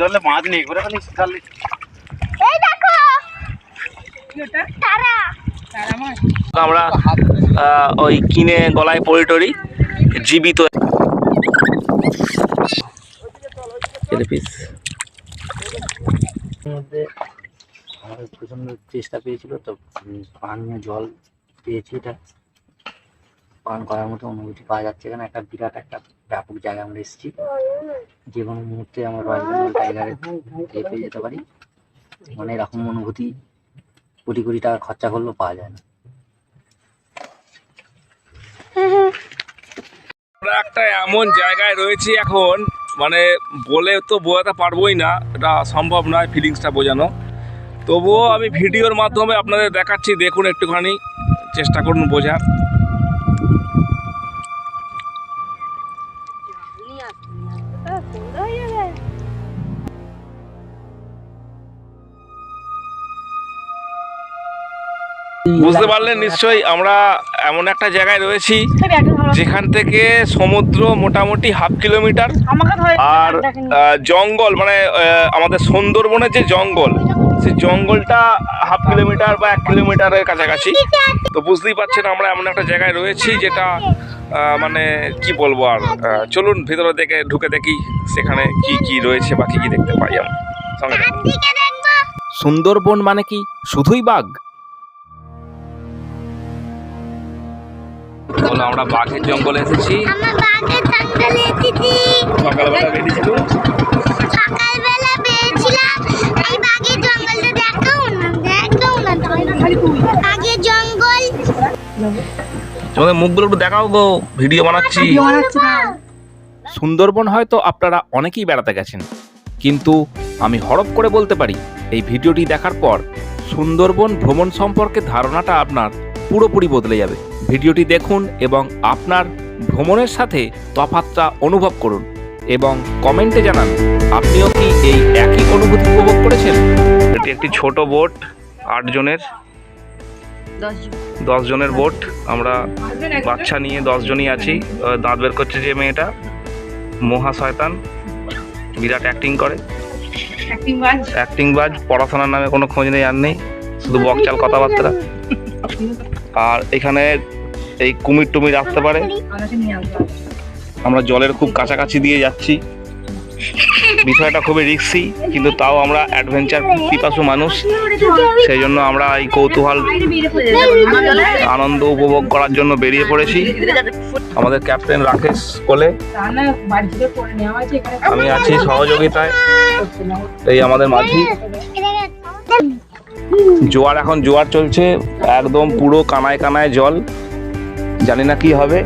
জলে মাছ নেই ঘুরে খালি খালি এই দেখো! তারা। আমরা ওই কিনে গলায় পরে টরি জীবিত। পিস আমাদের প্রচণ্ড চেষ্টা পেয়েছিল তো পানীয় জল পেয়েছি এটা। পান করার মতো অনুভূতি পাওয়া যাচ্ছে এখানে একটা বিরাট একটা ব্যাপক জায়গায় আমরা এসেছি। যে কোনো মুহূর্তে আমরা রয়্যাল বেঙ্গল টাইগারে পেয়ে যেতে পারি। মানে এরকম অনুভূতি, কোটি কোটি টাকা খরচা করলেও পাওয়া যায় না। আমরা একটা এমন জায়গায় রয়েছি এখন মানে বলে তো বোঝাতে পারবোই না, এটা সম্ভব নয় ফিলিংসটা বোঝানো। তবুও আমি ভিডিওর মাধ্যমে আপনাদের দেখাচ্ছি, দেখুন একটুখানি, চেষ্টা করুন বোঝার। বুঝতে পারলেন নিশ্চয়ই আমরা এমন একটা জায়গায় রয়েছি যেখান থেকে সমুদ্র মোটামুটি হাফ কিলোমিটার আর জঙ্গল মানে আমাদের সুন্দরবনের যে জঙ্গল সেই জঙ্গলটা হাফ কিলোমিটার বা এক কিলোমিটারের কাছাকাছি। তো বুঝতেই পারছেন আমরা এমন একটা জায়গায় রয়েছি যেটা মানে কি বলব আর চলুন ভিতরে দেখে ঢুকে দেখি সেখানে কি কি রয়েছে বা কি কি দেখতে পাই আমরা। সুন্দরবন মানে কি? শুধুই বাঘ? বলো আমরা বাঘের জঙ্গলে এসেছি। আমরা বাঘের জঙ্গলে এসেছি। সকালবেলা বেরিয়েছিল। সকালবেলা পেয়েছিলাম এই বাঘের জঙ্গলটা দেখো না দেখো না বাঘের জঙ্গল। তোমাদের মুখগুলো একটু দেখাও গো ভিডিও বানাচ্ছি। সুন্দরবন হয়তো আপনারা অনেকেই বেড়াতে গেছেন কিন্তু আমি হরপ করে বলতে পারি এই ভিডিওটি দেখার পর সুন্দরবন ভ্রমণ সম্পর্কে ধারণাটা আপনার পুরোপুরি বদলে যাবে। ভিডিওটি দেখুন এবং আপনার ভ্রমণের সাথে তফাৎটা অনুভব করুন এবং কমেন্টে জানান আপনিও কি এই একই অনুভূতি উপভোগ করেছেন? এটি একটি ছোট বোট আট জনের। দশ জনের বোট। আমরা বাচ্চা নিয়ে দশ জনই আছি। দাঁত বের করছে যে মেয়েটা। মহা শয়তান। বিরাট অ্যাক্টিং করে। অ্যাক্টিং বাজ। পড়াশোনার নামে কোনো খোঁজ নেই আর নেই। শুধু বকচাল কথাবার্তা। আর এখানে এই কুমির টুমির আসতে পারে। আমরা জলের খুব কাছাকাছি দিয়ে যাচ্ছি। বিষয়টা খুবই রিক্সি কিন্তু তাও আমরা অ্যাডভেঞ্চার পিপাসু মানুষ। সেই জন্য আমরা এই কৌতূহল, আনন্দ উপভোগ করার জন্য বেরিয়ে পড়েছি। আমাদের ক্যাপ্টেন রাকেশ কোলে। আমি আছি সহযোগিতায়। এই আমাদের মাঝি। জোয়ার এখন জোয়ার চলছে, একদম পুরো কানায় কানায় জল। জানি না কি হবে।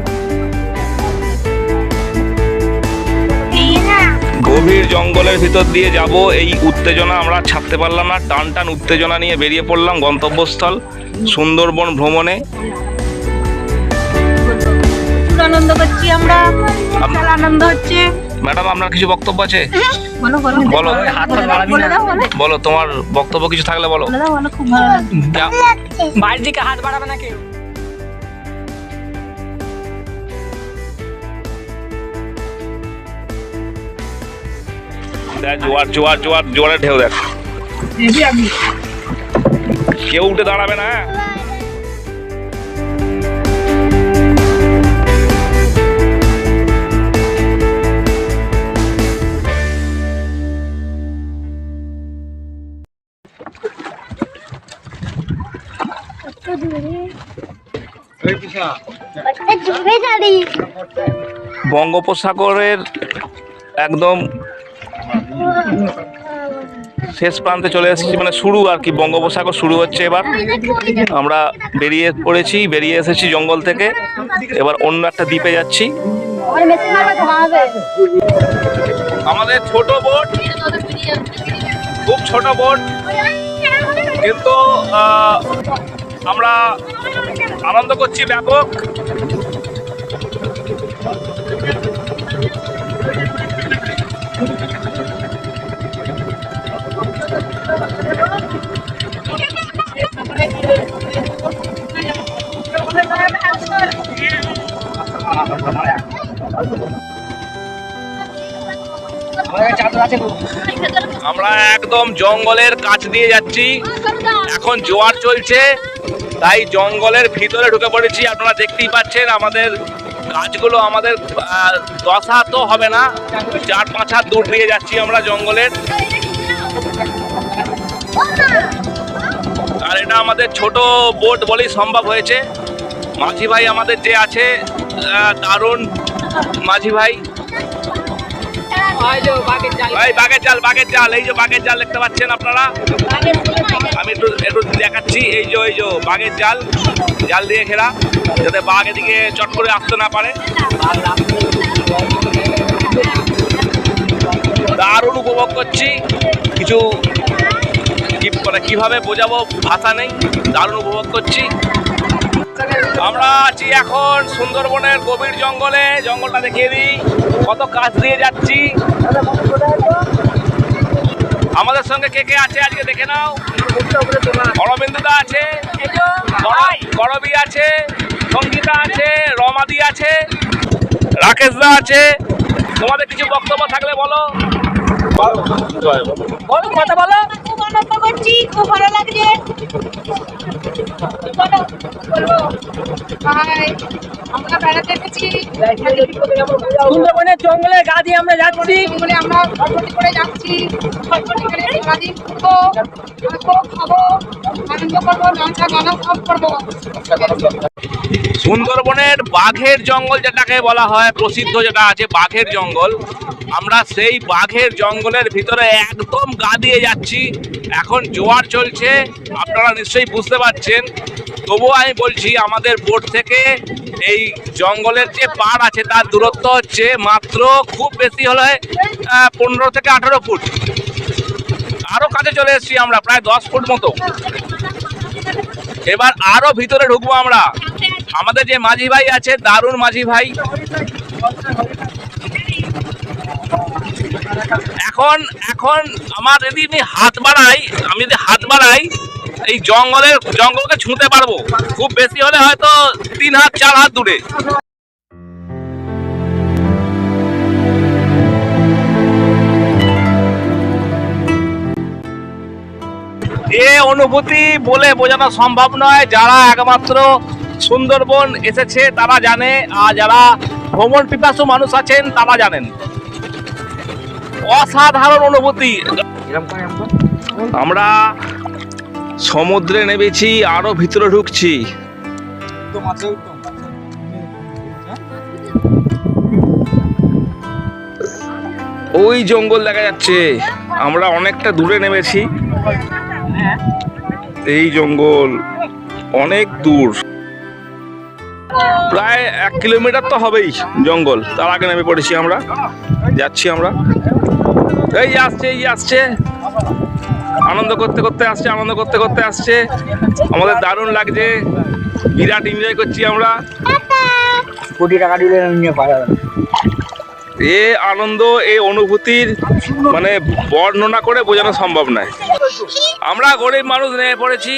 গভীর জঙ্গলের ভিতর দিয়ে যাব এই উত্তেজনা আমরা ছাড়তে পারলাম না। টান টান উত্তেজনা নিয়ে বেরিয়ে পড়লাম গন্তব্যস্থল সুন্দরবন ভ্রমণে। আনন্দ করছি আমরা। আনন্দ হচ্ছে। ম্যাডাম আপনার কিছু বক্তব্য আছে? বলো বলো। তোমার বক্তব্য কিছু থাকলে বলো। লাগছে। দিকে হাত বাড়াবে না কেউ? দেখ জোয়ার জোয়ার জোয়ার জোয়ারের ঢেউ দেখ কেউ উঠে দাঁড়াবে না হ্যাঁ? বঙ্গোপসাগরের একদম শেষ প্রান্তে চলে এসেছি মানে শুরু আর কি, বঙ্গোপসাগর শুরু হচ্ছে এবার। আমরা বেরিয়ে পড়েছি, বেরিয়ে এসেছি জঙ্গল থেকে। এবার অন্য একটা দ্বীপে যাচ্ছি। আমাদের ছোট বোট, খুব ছোট বোট। কিন্তু আমরা আনন্দ করছি ব্যাপক। আমরা একদম জঙ্গলের কাছ দিয়ে যাচ্ছি। এখন জোয়ার চলছে, তাই জঙ্গলের ভিতরে ঢুকে পড়েছি। আপনারা দেখতেই পাচ্ছেন আমাদের গাছগুলো আমাদের দশ তো হবে না, চার পাঁচ হাত দূর দিয়ে যাচ্ছি আমরা জঙ্গলের। আর এটা আমাদের ছোট বোট বলেই সম্ভব হয়েছে। মাঝি ভাই আমাদের যে আছে দারুণ মাঝি ভাই। ভাই বাঘের জাল। বাঘের জাল এই যে বাঘের জাল দেখতে পাচ্ছেন আপনারা? আমি একটু একটু দেখাচ্ছি, এই যে এই যে বাঘের জাল জাল দিয়ে ঘেরা, যাতে বাঘ এদিকে চট করে আসতে না পারে। দারুণ উপভোগ করছি। কিছু মানে কীভাবে বোঝাবো ভাষা নেই, দারুণ উপভোগ করছি। আমরা আছি এখন সুন্দরবনের গভীর জঙ্গলে, জঙ্গলটা দেখিয়ে দিই, কত কাজ দিয়ে যাচ্ছি। আমাদের সঙ্গে কে কে আছে আজকে দেখে নাও। অরবিন্দুদা আছে করবি আছে সঙ্গীতা আছে রমাদি আছে রাকেশদা আছে। তোমাদের কিছু বক্তব্য থাকলে বলো বলো কথা বলো। করছি খুব ভালো লাগছে। বলো বলব? আমরা বেড়াতে এসেছি। সুন্দরবনের জঙ্গলে গা দিয়ে আমরা যাচ্ছি। জঙ্গলে আমরা করে যাচ্ছি। ফটফটি করে সারাদিন ঘুরবো থাকব খাব আনন্দ করব নাচা গানা সব করব। সুন্দরবনের বাঘের জঙ্গল যেটাকে বলা হয় প্রসিদ্ধ যেটা আছে বাঘের জঙ্গল আমরা সেই বাঘের জঙ্গলের ভিতরে একদম গা দিয়ে যাচ্ছি। এখন জোয়ার চলছে, আপনারা নিশ্চয়ই বুঝতে পারছেন। তবুও আমি বলছি, আমাদের বোট থেকে এই জঙ্গলের যে পাড় আছে, তার দূরত্ব হচ্ছে মাত্র খুব বেশি হলে পনেরো থেকে আঠেরো ফুট। আরও কাছে চলে এসেছি আমরা, প্রায় দশ ফুট মতো। এবার আরও ভিতরে ঢুকবো আমরা। আমাদের যে মাঝি ভাই আছে, দারুণ মাঝি ভাই। এখন এখন আমার যদি আমি হাত বাড়াই, আমি যদি হাত বাড়াই, এই জঙ্গলের, জঙ্গলকে ছুঁতে পারব। খুব বেশি হলে হয়তো তিন হাত, চার হাত দূরে। এ অনুভূতি বলে বোঝানো সম্ভব নয়। যারা একমাত্র সুন্দরবন এসেছে, তারা জানে, আর যারা ভ্রমণ পিপাসু মানুষ আছেন, তারা জানেন। অসাধারণ অনুভূতি। আমরা সমুদ্রে নেমেছি, আরও ভিতরে ঢুকছি। ওই জঙ্গল দেখা যাচ্ছে। আমরা অনেকটা দূরে নেমেছি। এই জঙ্গল অনেক দূর। প্রায় এক কিলোমিটার তো হবেই জঙ্গল। তার আগে নেমে পড়েছি আমরা। যাচ্ছি আমরা। এই আসছে এই আসছে। আনন্দ করতে করতে আসছে আনন্দ করতে করতে আসছে। আমাদের দারুণ লাগছে। বিরাট এনজয় করছি আমরা। কোটি টাকা দিলে নিয়ে পাওয়া যাবে এ আনন্দ এই অনুভূতির মানে বর্ণনা করে বোঝানো সম্ভব নয়। আমরা গরিব মানুষ নেমে পড়েছি।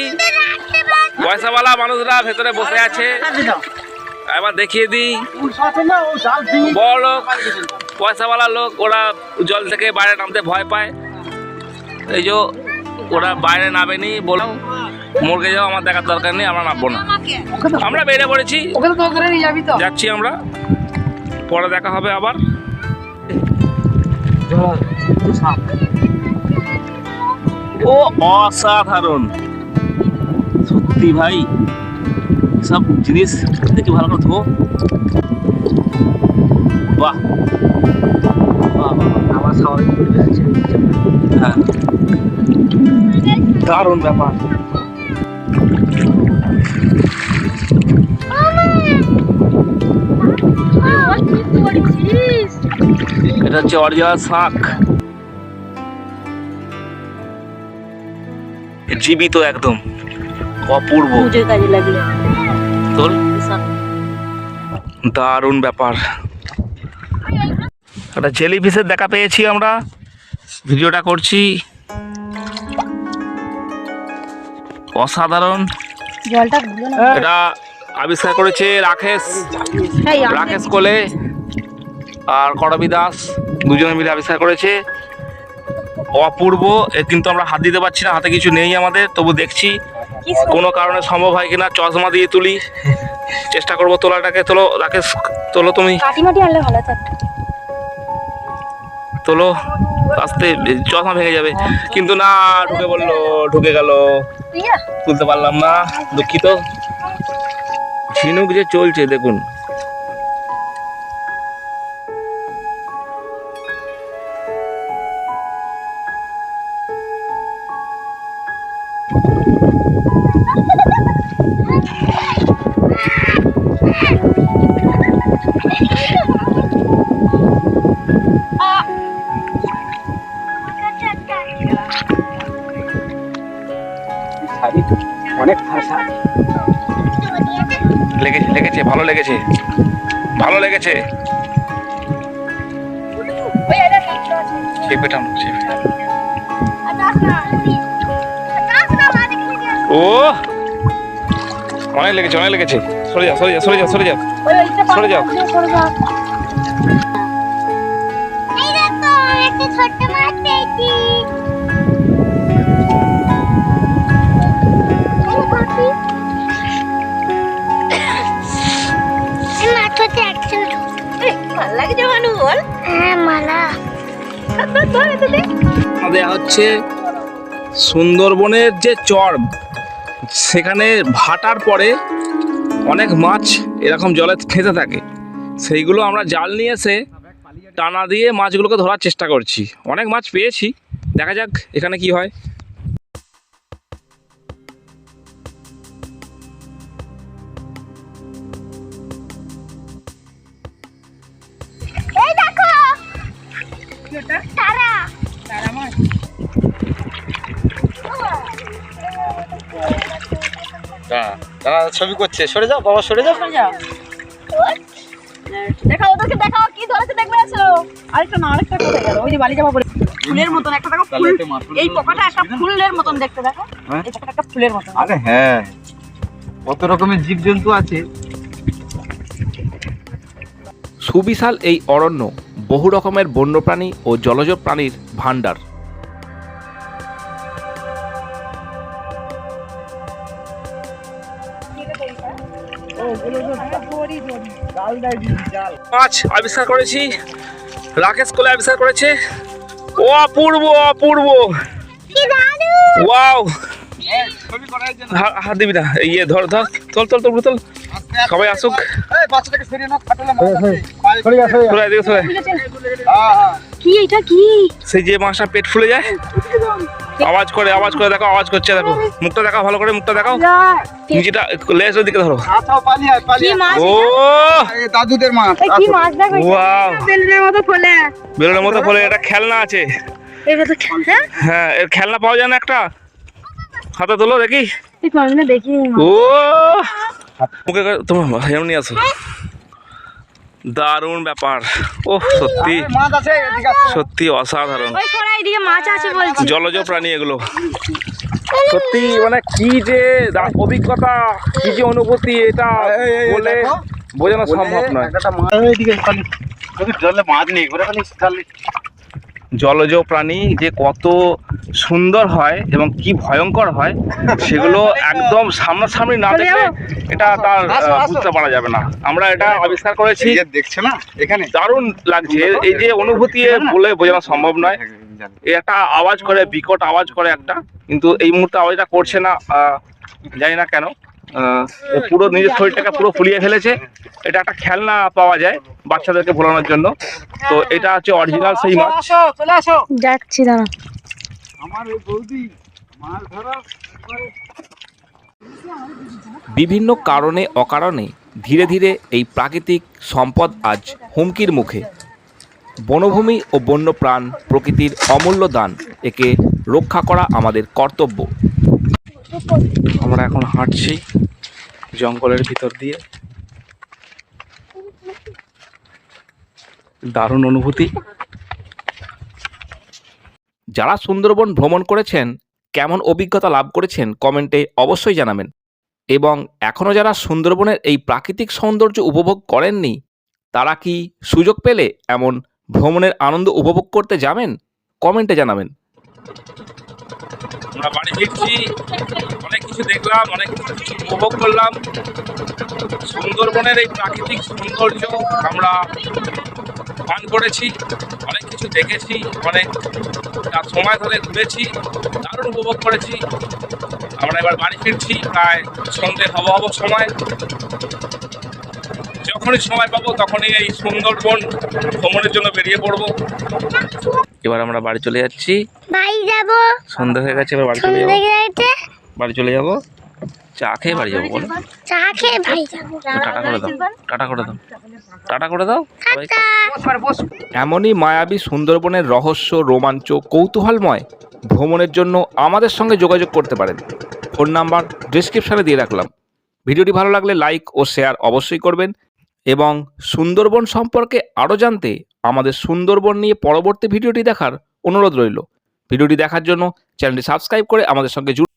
পয়সাওয়ালা মানুষরা ভেতরে বসে আছে। এবার দেখিয়ে দিই। বড় পয়সাওয়ালা লোক ওরা জল থেকে বাইরে নামতে ভয় পায়। এই যে ওরা বাইরে নামেনি বললাম মর্গে যাও আমার দেখার দরকার নেই আমরা নামবো না। আমরা বেরিয়ে পড়েছি। যাচ্ছি আমরা। পরে দেখা হবে আবার। ও অসাধারণ। সত্যি ভাই সব জিনিস দেখি ভালো করে ধো বাহ। আমার স্বাভাবিক পরিবেশ হ্যাঁ। দারুণ ব্যাপার। এটা হচ্ছে অরিজিনাল শাক। জীবিত একদম। অপূর্ব। তোল দারুণ ব্যাপার। একটা জেলি ফিসের দেখা পেয়েছি আমরা। ভিডিওটা করছি। অসাধারণ। এটা আবিষ্কার করেছে রাকেশ। রাকেশ। কোলে। আর করবি দাস দুজনে মিলে আবিষ্কার করেছে। অপূর্ব। এ কিন্তু আমরা হাত দিতে পারছি না হাতে কিছু নেই আমাদের তবু দেখছি। কোনো কারণে সম্ভব হয় কিনা চশমা দিয়ে তুলি। চেষ্টা করব তোলাটাকে। তোলো রাকেশ তোলো তুমি। তোলো, আস্তে, চশমা ভেঙে যাবে। কিন্তু না, ঢুকে বলল, ঢুকে গেল। তুলতে পারলাম না, দুঃখিত। ঝিনুক যে চলছে, দেখুন। অনেক ভাষা লেগেছে লেগেছে ভালো লেগেছে। ভালো লেগেছে। ও! অনেক লেগেছে অনেক লেগেছে। সরে যা সরে যা সরে যা সরে যা। সরে যাও এই দেখো একটা ছোট্ট মাছ পেয়েছি। বল। হ্যাঁ মালা। হচ্ছে সুন্দরবনের যে চর সেখানে ভাটার পরে অনেক মাছ এরকম জলে ফেঁসে থাকে। সেইগুলো আমরা জাল নিয়ে এসে টানা দিয়ে মাছগুলোকে ধরার চেষ্টা করছি। অনেক মাছ পেয়েছি। দেখা যাক এখানে কি হয়। তারা ছবি করছে। সরে যাও বাবা সরে যাও। দেখাও ওদেরকে দেখাও কি ধরেছে দেখবে আসো আরেকটা না আরেকটা কোথায় গেল? ওই যে বালি জামা পরে ফুলের মতন একটা দেখো ফুল। এই পোকাটা একটা ফুলের মতন দেখতে দেখো। হ্যাঁ? একটা ফুলের মতন। আরে হ্যাঁ কত রকমের জীবজন্তু আছে। সুবিশাল এই অরণ্য বহু রকমের বন্যপ্রাণী ও জলজ প্রাণীর ভাণ্ডার। মাছ আবিষ্কার করেছি। রাকেশ কোলে আবিষ্কার করেছে। ও অপূর্ব অপূর্ব। ওয়াও। হাত দিবি না। ইয়ে ধর ধর। তোল সবাই আসুক। সেই যে মাছটা পেট ফুলে যায়। আওয়াজ করে আওয়াজ করে দেখো আওয়াজ করছে দেখো। মুখটা দেখাও ভালো করে মুখটা দেখাও। নিচেটা লেজের দিকে ধরো। কি ও! দাদুদের মাছ। এই কি মাছ দেখো ওয়াও। বেলুনের মতো ফোলে। বেরোনোর মতো ফলে এটা খেলনা আছে। এটা তো হ্যাঁ? হ্যাঁ এর খেলনা পাওয়া যায় না একটা। হাতে তোলো দেখি। দেখি ও! মুখে তোমার এমনি আসো দারুণ ব্যাপার। ও সত্যি। সত্যি অসাধারণ। ওই ছোড়া এদিকে মাছ আছে বলছি। জলজ প্রাণী এগুলো। সত্যি মানে কি যে অভিজ্ঞতা কি যে অনুভূতি এটা বলে বোঝানো সম্ভব নয়। একটা মাছ এইদিকে খালি। যদি জলে মাছ নেই ঘুরে খালি খালি জলজ প্রাণী যে কত সুন্দর হয় এবং কি ভয়ঙ্কর হয় সেগুলো একদম সামনাসামনি না দেখলে এটা তার বুঝতে পারা যাবে না। আমরা এটা আবিষ্কার করেছি। দেখছ না এখানে? দারুণ লাগছে। এই যে অনুভূতি বলে বোঝানো সম্ভব নয়। একটা আওয়াজ করে বিকট আওয়াজ করে একটা। কিন্তু এই মুহূর্তে আওয়াজটা করছে না আহ, জানি না কেন। পুরো নিজের শরীরটাকে পুরো ফুলিয়ে ফেলেছে। এটা একটা খেলনা পাওয়া যায় বাচ্চাদেরকে ভোলানোর জন্য। তো এটা হচ্ছে অরিজিনাল সেই মাছ আসো চলে আসো। যাচ্ছি দাঁড়া। আমার ওই বৌদি মাছ ধরা বিভিন্ন কারণে অকারণে ধীরে ধীরে এই প্রাকৃতিক সম্পদ আজ হুমকির মুখে। বনভূমি ও বন্যপ্রাণ প্রকৃতির অমূল্য দান একে রক্ষা করা আমাদের কর্তব্য। আমরা এখন হাঁটছি জঙ্গলের ভিতর দিয়ে। দারুণ অনুভূতি। যারা সুন্দরবন ভ্রমণ করেছেন, কেমন অভিজ্ঞতা লাভ করেছেন, কমেন্টে অবশ্যই জানাবেন। এবং এখনও যারা সুন্দরবনের এই প্রাকৃতিক সৌন্দর্য উপভোগ করেননি, তারা কি সুযোগ পেলে এমন ভ্রমণের আনন্দ উপভোগ করতে যাবেন? কমেন্টে জানাবেন। আমরা বাড়ি ফিরছি, অনেক কিছু দেখলাম, অনেক কিছু উপভোগ করলাম। সুন্দরবনের এই প্রাকৃতিক সৌন্দর্য আমরা পান করেছি, অনেক কিছু দেখেছি, অনেক তার সময় ধরে ঘুরেছি, দারুণ উপভোগ করেছি। আমরা এবার বাড়ি ফিরছি, প্রায় সন্ধ্যে হব হব সময়। যখনই সময় পাবো তখনই এই সুন্দরবন ভ্রমণের জন্য বেরিয়ে পড়ব। এবার আমরা বাড়ি চলে যাচ্ছি। ভাই যাব। সন্ধ্যা হয়ে গেছে এবার বাড়ি চলে যাব। বাড়ি চলে যাব। চা খেয়ে বাড়ি যাব বলো। চা খেয়ে ভাই যাব। টাটা করে দাও। টাটা করে দাও। টাটা করে দাও। এমনই মায়াবী সুন্দরবনের রহস্য রোমাঞ্চ কৌতূহলময় ভ্রমণের জন্য আমাদের সঙ্গে যোগাযোগ করতে পারেন। ফোন নাম্বার ডিসক্রিপশানে দিয়ে রাখলাম। ভিডিওটি ভালো লাগলে লাইক ও শেয়ার অবশ্যই করবেন। এবং সুন্দরবন সম্পর্কে আরও জানতে আমাদের সুন্দরবন নিয়ে পরবর্তী ভিডিওটি দেখার অনুরোধ রইল। ভিডিওটি দেখার জন্য চ্যানেলটি সাবস্ক্রাইব করে আমাদের সঙ্গে জুড়ে